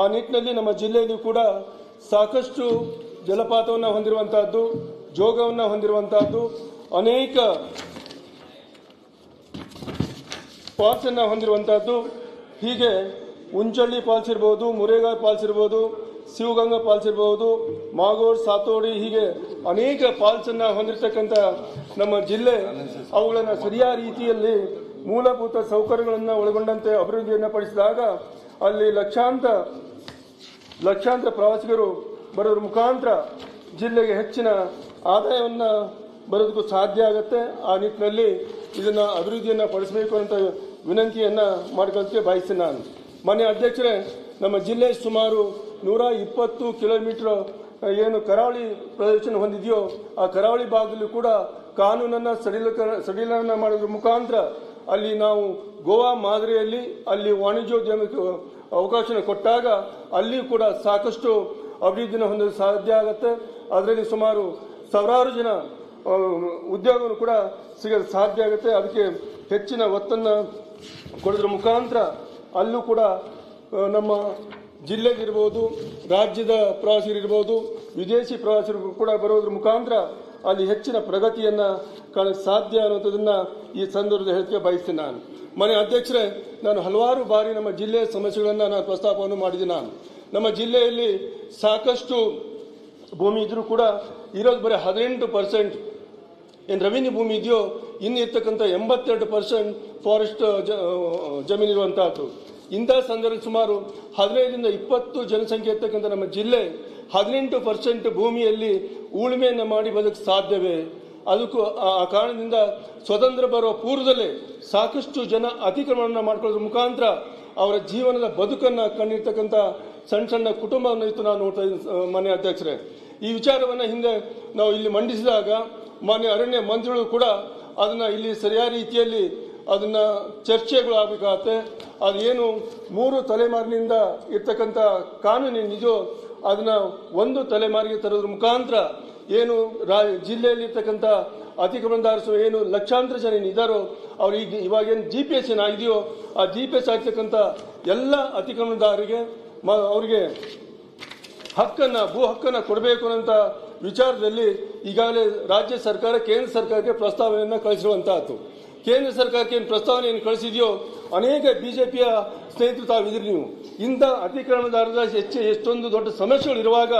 ಆ ನಿಟ್ಟಿನಲ್ಲಿ ನಮ್ಮ ಜಿಲ್ಲೆಯಲ್ಲಿ ಕೂಡ ಸಾಕಷ್ಟು ಜಲಪಾತವನ್ನು ಹೊಂದಿರುವಂತಹದ್ದು, ಜೋಗವನ್ನು ಹೊಂದಿರುವಂತಹದ್ದು, ಅನೇಕ ಫಾಲ್ಸನ್ನು ಹೊಂದಿರುವಂಥದ್ದು ಹೀಗೆ ಉಂಚಳ್ಳಿ ಫಾಲ್ಸ್ ಇರ್ಬೋದು ಮುರೇಗಾ ಫಾಲ್ಸ್ ಇರ್ಬೋದು, ಶಿವಗಂಗಾ ಫಾಲ್ಸ್ ಇರ್ಬೋದು, ಮಾಗೋಡ್, ಸಾತೋಡಿ ಹೀಗೆ ಅನೇಕ ಫಾಲ್ಸನ್ನು ಹೊಂದಿರತಕ್ಕಂಥ ನಮ್ಮ ಜಿಲ್ಲೆ. ಅವುಗಳನ್ನು ಸರಿಯಾದ ರೀತಿಯಲ್ಲಿ ಮೂಲಭೂತ ಸೌಕರ್ಯಗಳನ್ನು ಒಳಗೊಂಡಂತೆ ಅಭಿವೃದ್ಧಿಯನ್ನು ಪಡಿಸಿದಾಗ ಅಲ್ಲಿ ಲಕ್ಷಾಂತ ಲಕ್ಷಾಂತರ ಪ್ರವಾಸಿಗರು ಬರೋದ್ರ ಮುಖಾಂತರ ಜಿಲ್ಲೆಗೆ ಹೆಚ್ಚಿನ ಆದಾಯವನ್ನು ಬರೋದಕ್ಕೂ ಸಾಧ್ಯ ಆಗುತ್ತೆ. ಆ ನಿಟ್ಟಿನಲ್ಲಿ ಇದನ್ನು ಅಭಿವೃದ್ಧಿಯನ್ನು ಪಡಿಸಬೇಕು ಅಂತ ವಿನಂತಿಯನ್ನು ಮಾಡ್ಕೊಳ್ತೀವಿ. ಬಯಸ್ತೀನಿ ನಾನು. ಮನೆ ಅಧ್ಯಕ್ಷರೇ, ನಮ್ಮ ಜಿಲ್ಲೆ ಸುಮಾರು ನೂರ ಇಪ್ಪತ್ತು ಕಿಲೋಮೀಟ್ರ್ ಏನು ಕರಾವಳಿ ಪ್ರದೇಶ ಹೊಂದಿದೆಯೋ, ಆ ಕರಾವಳಿ ಭಾಗದಲ್ಲೂ ಕೂಡ ಕಾನೂನನ್ನು ಸಡಿಲ ಸಡಿಲನ ಮಾಡೋದ್ರ ಮುಖಾಂತರ ಅಲ್ಲಿ ನಾವು ಗೋವಾ ಮಾದರಿಯಲ್ಲಿ ಅಲ್ಲಿ ವಾಣಿಜ್ಯೋದ್ಯಮಕ್ಕೆ ಅವಕಾಶನ ಕೊಟ್ಟಾಗ ಅಲ್ಲಿ ಕೂಡ ಸಾಕಷ್ಟು ಅಭಿವೃದ್ಧಿನ ಹೊಂದಲು ಸಾಧ್ಯ ಆಗುತ್ತೆ. ಅದರಲ್ಲಿ ಸುಮಾರು ಸಾವಿರಾರು ಜನ ಉದ್ಯೋಗವನ್ನು ಕೂಡ ಸಿಗಲು ಸಾಧ್ಯ ಆಗುತ್ತೆ. ಅದಕ್ಕೆ ಹೆಚ್ಚಿನ ಒತ್ತನ್ನು ಕೊಡೋದ್ರ ಮುಖಾಂತರ ಅಲ್ಲೂ ಕೂಡ ನಮ್ಮ ಜಿಲ್ಲೆಗಿರ್ಬೋದು ರಾಜ್ಯದ ಪ್ರವಾಸಿಗರಿರ್ಬೋದು ವಿದೇಶಿ ಪ್ರವಾಸಿಗರು ಕೂಡ ಬರೋದ್ರ ಮುಖಾಂತರ ಅಲ್ಲಿ ಹೆಚ್ಚಿನ ಪ್ರಗತಿಯನ್ನು ಕಾಣ ಸಾಧ್ಯ ಅನ್ನೋಂಥದ್ದನ್ನು ಈ ಸಂದರ್ಭದಲ್ಲಿ ಹೇಳಕ್ಕೆ ಬಯಸ್ತೀನಿ ನಾನು. ಮನೆ ಅಧ್ಯಕ್ಷರೇ, ನಾನು ಹಲವಾರು ಬಾರಿ ನಮ್ಮ ಜಿಲ್ಲೆಯ ಸಮಸ್ಯೆಗಳನ್ನು ನಾನು ಪ್ರಸ್ತಾಪವನ್ನು ಮಾಡಿದ್ದೀನಿ ನಾನು. ನಮ್ಮ ಜಿಲ್ಲೆಯಲ್ಲಿ ಸಾಕಷ್ಟು ಭೂಮಿ ಇದ್ದರೂ ಕೂಡ ಇರೋದು ಬರೀ ಹದಿನೆಂಟು ಪರ್ಸೆಂಟ್. ಏನು ರೆವಿನ್ಯೂ ಭೂಮಿ ಇದೆಯೋ, ಇನ್ನು ಇರ್ತಕ್ಕಂಥ ಎಂಬತ್ತೆರಡು ಪರ್ಸೆಂಟ್ ಫಾರೆಸ್ಟ್ ಜಮೀನು ಇರುವಂತಹದ್ದು ಇಂಥ ಸಂದರ್ಭ ಸುಮಾರು ಹದಿನೈದರಿಂದ ಇಪ್ಪತ್ತು ಜನಸಂಖ್ಯೆ ಇರ್ತಕ್ಕಂಥ ನಮ್ಮ ಜಿಲ್ಲೆ ಹದಿನೆಂಟು ಪರ್ಸೆಂಟ್ ಭೂಮಿಯಲ್ಲಿ ಉಳುಮೆಯನ್ನು ಮಾಡಿ ಬದುಕ ಸಾಧ್ಯವೇ? ಅದಕ್ಕೂ ಆ ಕಾರಣದಿಂದ ಸ್ವತಂತ್ರ ಬರುವ ಪೂರ್ವದಲ್ಲೇ ಸಾಕಷ್ಟು ಜನ ಅತಿಕ್ರಮಣವನ್ನು ಮಾಡಿಕೊಳ್ಳೋದ್ರ ಮುಖಾಂತರ ಅವರ ಜೀವನದ ಬದುಕನ್ನು ಕಂಡಿರ್ತಕ್ಕಂಥ ಸಣ್ಣ ಸಣ್ಣ ಕುಟುಂಬವನ್ನು ಇತ್ತು ನಾನು ನೋಡ್ತಾ ಇದ್ದೀನಿ ಮಾನ್ಯ ಅಧ್ಯಕ್ಷರೇ. ಈ ವಿಚಾರವನ್ನು ಹಿಂದೆ ನಾವು ಇಲ್ಲಿ ಮಂಡಿಸಿದಾಗ ಮಾನ್ಯ ಅರಣ್ಯ ಮಂತ್ರಿಗಳು ಕೂಡ ಅದನ್ನು ಇಲ್ಲಿ ಸರಿಯಾದ ರೀತಿಯಲ್ಲಿ ಅದನ್ನ ಚರ್ಚೆಗಳು ಅದು ಏನು ಮೂರು ತಲೆಮಾರಿನಿಂದ ಇರ್ತಕ್ಕಂಥ ಕಾನೂನು ಇದೆಯೋ ಅದನ್ನ ಒಂದು ತಲೆಮಾರಿಗೆ ತರೋದ್ರ ಮುಖಾಂತರ ಏನು ರಾ ಜಿಲ್ಲೆಯಲ್ಲಿ ಇರ್ತಕ್ಕಂಥ ಅತಿಕ್ರಮಣದಾರರು ಏನು ಲಕ್ಷಾಂತರ ಜನ ಏನಿದ್ದಾರೋ ಅವ್ರು ಈಗ ಇವಾಗೇನು ಜಿ ಪಿ ಎಸ್ ಏನಾಗಿದೆಯೋ ಆ ಜಿ ಪಿ ಎಸ್ ಆಗ್ತಕ್ಕಂಥ ಎಲ್ಲ ಅತಿಕ್ರಮಣದಾರರಿಗೆ ಮ ಅವರಿಗೆ ಹಕ್ಕನ್ನ, ಭೂ ಹಕ್ಕನ್ನು ಕೊಡಬೇಕು ಅನ್ನೋಂಥ ವಿಚಾರದಲ್ಲಿ ಈಗಾಗಲೇ ರಾಜ್ಯ ಸರ್ಕಾರ, ಕೇಂದ್ರ ಸರ್ಕಾರಕ್ಕೆ ಪ್ರಸ್ತಾವನೆಯನ್ನು ಕಳಿಸಿರುವಂತಹದ್ದು ಕೇಂದ್ರ ಸರ್ಕಾರಕ್ಕೆ ಏನು ಪ್ರಸ್ತಾವನೆಯನ್ನು ಕಳಿಸಿದೆಯೋ ಅನೇಕ ಬಿಜೆಪಿಯ ಸ್ನೇಹಿತರು ತಾವಿದ್ರಿ ನೀವು. ಇಂಥ ಅತಿಕ್ರಮಣದಾರರ ಹೆಚ್ಚು ಎಷ್ಟೊಂದು ದೊಡ್ಡ ಸಮಸ್ಯೆಗಳು ಇರುವಾಗ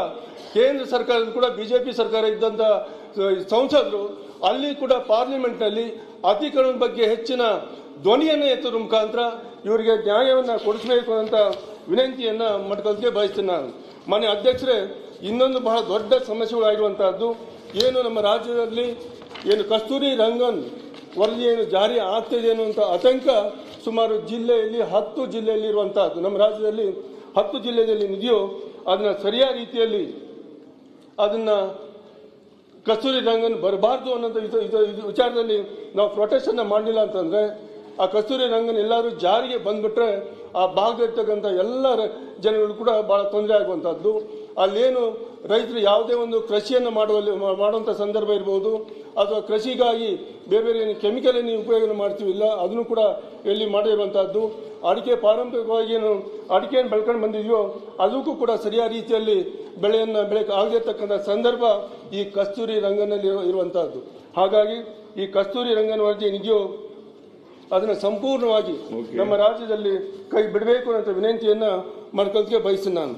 ಕೇಂದ್ರ ಸರ್ಕಾರದ ಕೂಡ ಬಿಜೆಪಿ ಸರ್ಕಾರ ಇದ್ದಂಥ ಸಂಸದರು ಅಲ್ಲಿ ಕೂಡ ಪಾರ್ಲಿಮೆಂಟ್ನಲ್ಲಿ ಅತಿಕ್ರಮಣದ ಬಗ್ಗೆ ಹೆಚ್ಚಿನ ಧ್ವನಿಯನ್ನು ಎತ್ತುವ ಮುಖಾಂತರ ಇವರಿಗೆ ನ್ಯಾಯವನ್ನು ಕೊಡಿಸಬೇಕು ಅಂತ ವಿನಂತಿಯನ್ನು ಮಾಡ್ಕೊಳ್ಳೋದಕ್ಕೆ ಬಯಸ್ತೇನೆ ನಾನು. ಮನೆ ಅಧ್ಯಕ್ಷರೇ, ಇನ್ನೊಂದು ಬಹಳ ದೊಡ್ಡ ಸಮಸ್ಯೆಗಳಾಗಿರುವಂಥದ್ದು ಏನು ನಮ್ಮ ರಾಜ್ಯದಲ್ಲಿ ಏನು ಕಸ್ತೂರಿ ರಂಗನ್ ವರದಿ ಏನು ಜಾರಿ ಆಗ್ತಿದೆ ಅಂತ ಆತಂಕ ಸುಮಾರು ಜಿಲ್ಲೆಯಲ್ಲಿ ಹತ್ತು ಜಿಲ್ಲೆಯಲ್ಲಿ ಇರುವಂತಹದ್ದು. ನಮ್ಮ ರಾಜ್ಯದಲ್ಲಿ ಹತ್ತು ಜಿಲ್ಲೆಯಲ್ಲಿ ಇದೆಯೋ ಅದನ್ನ ಸರಿಯಾದ ರೀತಿಯಲ್ಲಿ ಅದನ್ನ ಕಸ್ತೂರಿ ರಂಗನ್ ಬರಬಾರ್ದು ಅನ್ನೋಂಥ ವಿಚಾರದಲ್ಲಿ ನಾವು ಪ್ರೊಟೆಕ್ಷನ್ನ ಮಾಡಲಿಲ್ಲ ಅಂತಂದ್ರೆ ಆ ಕಸ್ತೂರಿ ರಂಗನ್ ಎಲ್ಲರೂ ಜಾರಿಗೆ ಬಂದ್ಬಿಟ್ರೆ ಆ ಭಾಗದಲ್ಲಿರ್ತಕ್ಕಂಥ ಎಲ್ಲ ಜನಗಳು ಕೂಡ ಬಹಳ ತೊಂದರೆ ಆಗುವಂಥದ್ದು ಅಲ್ಲೇನು ರೈತರು ಯಾವುದೇ ಒಂದು ಕೃಷಿಯನ್ನು ಮಾಡುವಲ್ಲಿ ಮಾಡುವಂಥ ಸಂದರ್ಭ ಇರ್ಬೋದು ಅಥವಾ ಕೃಷಿಗಾಗಿ ಬೇರೆ ಬೇರೆ ಏನು ಕೆಮಿಕಲ್ ಏನು ಉಪಯೋಗ ಮಾಡ್ತೀವಿಲ್ಲ ಅದನ್ನು ಕೂಡ ಎಲ್ಲಿ ಮಾಡಿರುವಂಥದ್ದು ಅಡಿಕೆ ಪಾರಂಪರಿಕವಾಗಿ ಏನು ಅಡಿಕೆಯನ್ನು ಬೆಳ್ಕೊಂಡು ಬಂದಿದೆಯೋ ಅದಕ್ಕೂ ಕೂಡ ಸರಿಯಾದ ರೀತಿಯಲ್ಲಿ ಬೆಳೆಯನ್ನು ಬೆಳೆಯಕ್ಕೆ ಆಗದಿರ್ತಕ್ಕಂಥ ಸಂದರ್ಭ ಈ ಕಸ್ತೂರಿ ರಂಗನಲ್ಲಿ ಇರುವಂಥದ್ದು ಇರುವಂತಹದ್ದು. ಹಾಗಾಗಿ ಈ ಕಸ್ತೂರಿ ರಂಗನ ವರದಿ ಅದನ್ನು ಸಂಪೂರ್ಣವಾಗಿ ನಮ್ಮ ರಾಜ್ಯದಲ್ಲಿ ಕೈ ಬಿಡಬೇಕು ಅನ್ನೋ ವಿನಂತಿಯನ್ನು ಮಾಡ್ಕೊಳ್ಳೋದಕ್ಕೆ ಬಯಸ್ತೀನಿ ನಾನು.